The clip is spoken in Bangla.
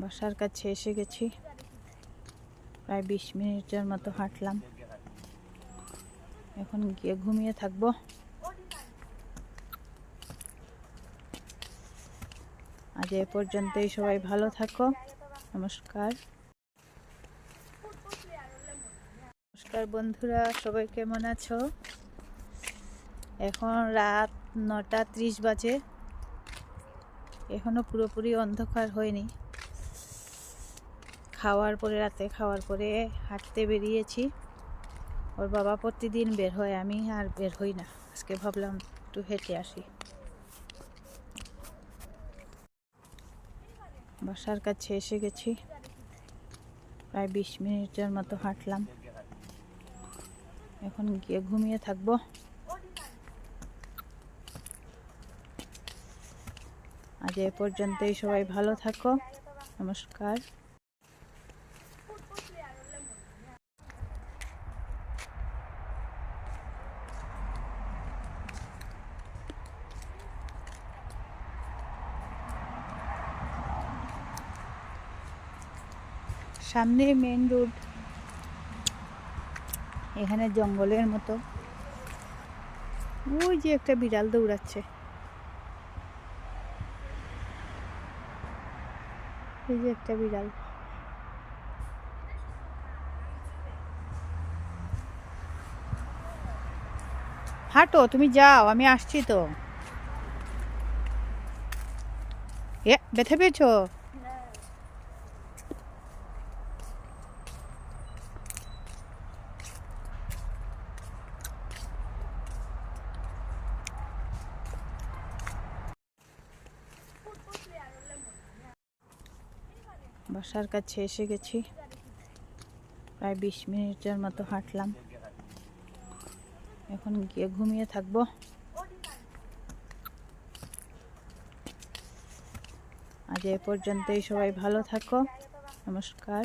বাসার কাছে এসে গেছি। প্রায় বিশ মিনিটের মতো হাঁটলাম। এখন গিয়ে ঘুমিয়ে থাকব। আজ এ পর্যন্তই, সবাই ভালো থাকো। নমস্কার। নমস্কার বন্ধুরা, সবাই কেমন আছো? এখন রাত নটা ত্রিশ বাজে। এখনও পুরোপুরি অন্ধকার হয়নি। খাওয়ার পরে, রাতে খাওয়ার পরে হাঁটতে বেরিয়েছি। ওর বাবা প্রতিদিন বের হয়, আমি আর বের হই না। আজকে ভাবলাম একটু হেঁটে আসি। বাসার কাছে এসে গেছি। প্রায় বিশ মিনিটের মতো হাঁটলাম। এখন গিয়ে ঘুমিয়ে থাকব। আজ এ পর্যন্তই, সবাই ভালো থাকো। নমস্কার। সামনে মেন রোড এখানে জঙ্গলের মতো। ওই যে একটা বিড়াল দৌড়াচ্ছে। এই যে একটা বিড়াল। হাঁটো, তুমি যাও, আমি আসছি তো। এ, ব্যথা পেয়েছ? বাসার কাছে এসে গেছি। প্রায় বিশ মিনিটের মতো হাঁটলাম। এখন গিয়ে ঘুমিয়ে থাকব। আজ এ পর্যন্তই সবাই ভালো থাকো। নমস্কার।